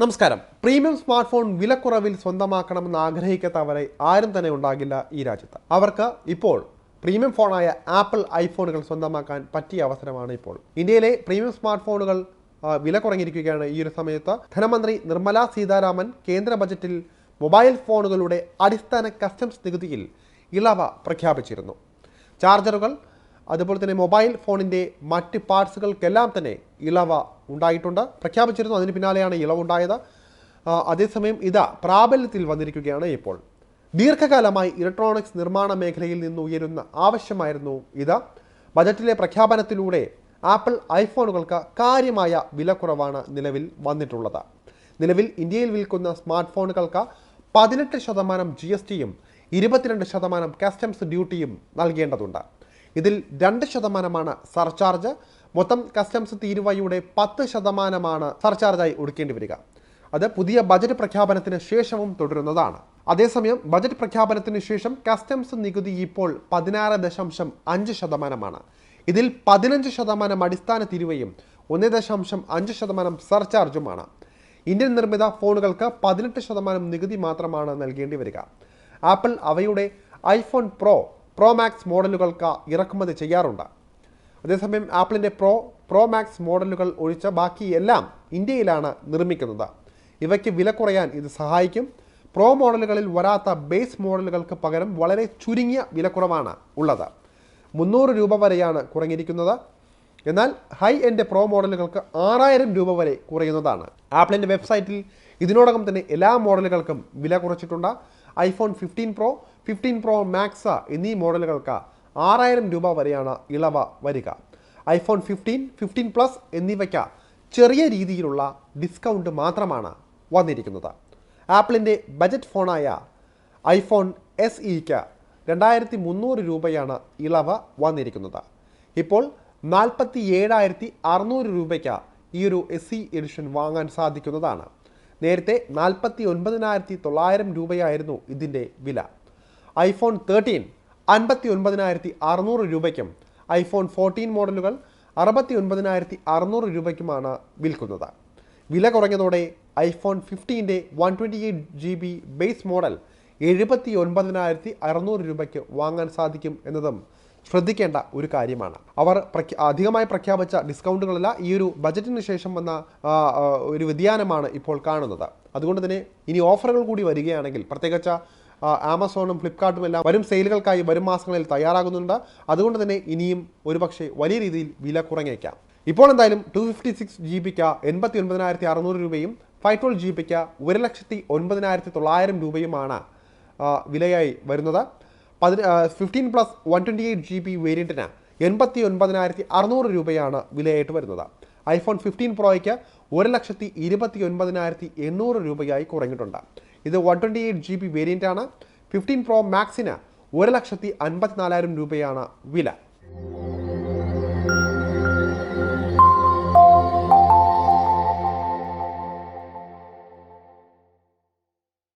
നമസ്കാരം. Premium smart phone വിലക്കുറവിൽ സ്വന്തമാക്കണമെന്ന് ആഗ്രഹിക്കാത്തവരെ ആരും തന്നെ ഉണ്ടാകില്ല ഈ രാജ്യത്ത്. അവർക്ക് ഇപ്പോൾ പ്രീമിയം ഫോണായ ആപ്പിൾ ഐഫോണുകൾ സ്വന്തമാക്കാൻ പറ്റിയ അവസരമാണ് ഇപ്പോൾ. ഇന്ത്യയിലെ പ്രീമിയം സ്മാർട്ട് ഫോണുകൾ വില കുറഞ്ഞിരിക്കുകയാണ് ഈ ഒരു സമയത്ത്. ധനമന്ത്രി നിർമ്മല സീതാരാമൻ കേന്ദ്ര ബജറ്റിൽ മൊബൈൽ ഫോണുകളുടെ അടിസ്ഥാന കസ്റ്റംസ് നികുതിയിൽ ഇളവ പ്രഖ്യാപിച്ചിരുന്നു. ചാർജറുകൾ അതുപോലെ തന്നെ മൊബൈൽ ഫോണിന്റെ മറ്റ് പാർട്സുകൾക്കെല്ലാം തന്നെ ഇളവ് ഉണ്ടായിട്ടുണ്ട്. പ്രഖ്യാപിച്ചിരുന്നു. അതിന് പിന്നാലെയാണ് ഇളവുണ്ടായത്. അതേസമയം ഇതാ പ്രാബല്യത്തിൽ വന്നിരിക്കുകയാണ് ഇപ്പോൾ. ദീർഘകാലമായി ഇലക്ട്രോണിക്സ് നിർമ്മാണ മേഖലയിൽ നിന്ന് ഉയരുന്ന ആവശ്യമായിരുന്നു ഇത്. ബജറ്റിലെ പ്രഖ്യാപനത്തിലൂടെ ആപ്പിൾ ഐഫോണുകൾക്ക് കാര്യമായ വിലക്കുറവാണ് നിലവിൽ വന്നിട്ടുള്ളത്. നിലവിൽ ഇന്ത്യയിൽ വിൽക്കുന്ന സ്മാർട്ട് ഫോണുകൾക്ക് പതിനെട്ട് ശതമാനം ജി എസ് ടിയും ഇരുപത്തിരണ്ട് ശതമാനം കസ്റ്റംസ് ഡ്യൂട്ടിയും നൽകേണ്ടതുണ്ട്. ഇതിൽ രണ്ട് ശതമാനമാണ് സർചാർജ്. മൊത്തം കസ്റ്റംസ് തീരുവയുടെ പത്ത് ശതമാനമാണ് സർചാർജായി ഒടുക്കേണ്ടി വരിക. അത് പുതിയ ബജറ്റ് പ്രഖ്യാപനത്തിന് ശേഷവും തുടരുന്നതാണ്. അതേസമയം ബജറ്റ് പ്രഖ്യാപനത്തിന് ശേഷം കസ്റ്റംസ് നികുതി ഇപ്പോൾ പതിനാറ് ദശാംശം അഞ്ച് ശതമാനമാണ്. ഇതിൽ പതിനഞ്ച് ശതമാനം അടിസ്ഥാന തീരുവയും ഒന്ന് ദശാംശം അഞ്ച് ശതമാനം സർചാർജുമാണ്. ഇന്ത്യൻ നിർമ്മിത ഫോണുകൾക്ക് പതിനെട്ട് ശതമാനം നികുതി മാത്രമാണ് നൽകേണ്ടി വരിക. ആപ്പിൾ അവയുടെ ഐഫോൺ പ്രോ പ്രോ മാക്സ് മോഡലുകൾക്ക് ഇറക്കുമതി ചെയ്യാറുണ്ട്. അതേസമയം ആപ്പിളിന്റെ പ്രോ പ്രോ മാക്സ് മോഡലുകൾ ഒഴിച്ച ബാക്കി എല്ലാം ഇന്ത്യയിലാണ് നിർമ്മിക്കുന്നത്. ഇവയ്ക്ക് വില കുറയാൻ ഇത് സഹായിക്കും. പ്രോ മോഡലുകളിൽ വരാത്ത ബേസ് മോഡലുകൾക്ക് പകരം വളരെ ചുരുങ്ങിയ വിലക്കുറവാണ് ഉള്ളത്. മുന്നൂറ് രൂപ വരെയാണ് കുറഞ്ഞിരിക്കുന്നത്. എന്നാൽ ഹൈ എൻഡ് പ്രോ മോഡലുകൾക്ക് ആറായിരം രൂപ വരെ കുറയുന്നതാണ്. ആപ്പിളിന്റെ വെബ്സൈറ്റിൽ ഇതിനോടകം തന്നെ എല്ലാ മോഡലുകൾക്കും വില കുറച്ചിട്ടുണ്ട്. IPhone fifteen pro fifteen pro max എന്നീ മോഡലുകൾക്ക് ആറായിരം രൂപ വരെയാണ് ഇളവ് വരിക. ഐഫോൺ ഫിഫ്റ്റീൻ ഫിഫ്റ്റീൻ പ്ലസ് എന്നിവയ്ക്ക് ചെറിയ രീതിയിലുള്ള ഡിസ്കൗണ്ട് മാത്രമാണ് വന്നിരിക്കുന്നത്. ആപ്പിളിന്റെ ബജറ്റ് ഫോണായ ഐഫോൺ എസ് ഇക്ക് രണ്ടായിരത്തി മുന്നൂറ് രൂപയാണ് ഇളവ് വന്നിരിക്കുന്നത്. ഇപ്പോൾ നാൽപ്പത്തി ഏഴായിരത്തി അറുന്നൂറ് രൂപയ്ക്ക് ഈ ഒരു എസ് സി എഡിഷൻ വാങ്ങാൻ സാധിക്കുന്നതാണ്. നേരത്തെ നാൽപ്പത്തി ഒൻപതിനായിരത്തി തൊള്ളായിരം രൂപയായിരുന്നു ഇതിന്റെ വില. ഐഫോൺ തേർട്ടീൻ അൻപത്തി ഒൻപതിനായിരത്തി അറുന്നൂറ് രൂപയ്ക്കും ഐഫോൺ ഫോർട്ടീൻ മോഡലുകൾ അറുപത്തി ഒൻപതിനായിരത്തി അറുന്നൂറ് രൂപയ്ക്കുമാണ് വിൽക്കുന്നത്. വില കുറഞ്ഞതോടെ iPhone ഫിഫ്റ്റീന്റെ one twenty eight G B base model എഴുപത്തി ഒൻപതിനായിരത്തി അറുന്നൂറ് രൂപയ്ക്ക് വാങ്ങാൻ സാധിക്കും എന്നതും ശ്രദ്ധിക്കേണ്ട ഒരു കാര്യമാണ്. അവർ പ്രഖ്യാ അധികമായി പ്രഖ്യാപിച്ച ഡിസ്കൗണ്ടുകളല്ല ഈ ഒരു ബജറ്റിന് ശേഷം വന്ന ഒരു വ്യതിയാനമാണ് ഇപ്പോൾ കാണുന്നത്. അതുകൊണ്ട് തന്നെ ഇനി ഓഫറുകൾ കൂടി വരികയാണെങ്കിൽ പ്രത്യേകിച്ച് ആമസോണും ഫ്ലിപ്കാർട്ടും എല്ലാം വരും സെയിലുകൾക്കായി വരും മാസങ്ങളിൽ തയ്യാറാകുന്നുണ്ട്. അതുകൊണ്ട് തന്നെ ഇനിയും ഒരുപക്ഷെ വലിയ രീതിയിൽ വില കുറഞ്ഞേക്കാം. ഇപ്പോൾ എന്തായാലും ടു ഫിഫ്റ്റി സിക്സ് ജി ബിക്ക് എൺപത്തി ഒൻപതിനായിരത്തി അറുന്നൂറ് രൂപയും ഫൈവ് ട്വൽവ് ജി ബിക്ക് ഒരു ലക്ഷത്തി ഒൻപതിനായിരത്തി തൊള്ളായിരം രൂപയുമാണ് വിലയായി വരുന്നത്. പതി fifteen plus one twenty eight G B വേരിയന്റിന് എൺപത്തി ഒൻപതിനായിരത്തി അറുന്നൂറ് രൂപയാണ് വിലയായിട്ട് വരുന്നത്. ഐഫോൺ ഫിഫ്റ്റീൻ പ്രോയ്ക്ക് ഒരു ലക്ഷത്തി ഇരുപത്തി ഒൻപതിനായിരത്തി എണ്ണൂറ് രൂപയായി കുറഞ്ഞിട്ടുണ്ട്. ഇത് one twenty eight G B variant ആണ് ഫിഫ്റ്റീൻ പ്രോ മാക്സിന് ഒരു ലക്ഷത്തി അൻപത്തിനാലായിരം രൂപയാണ് വില.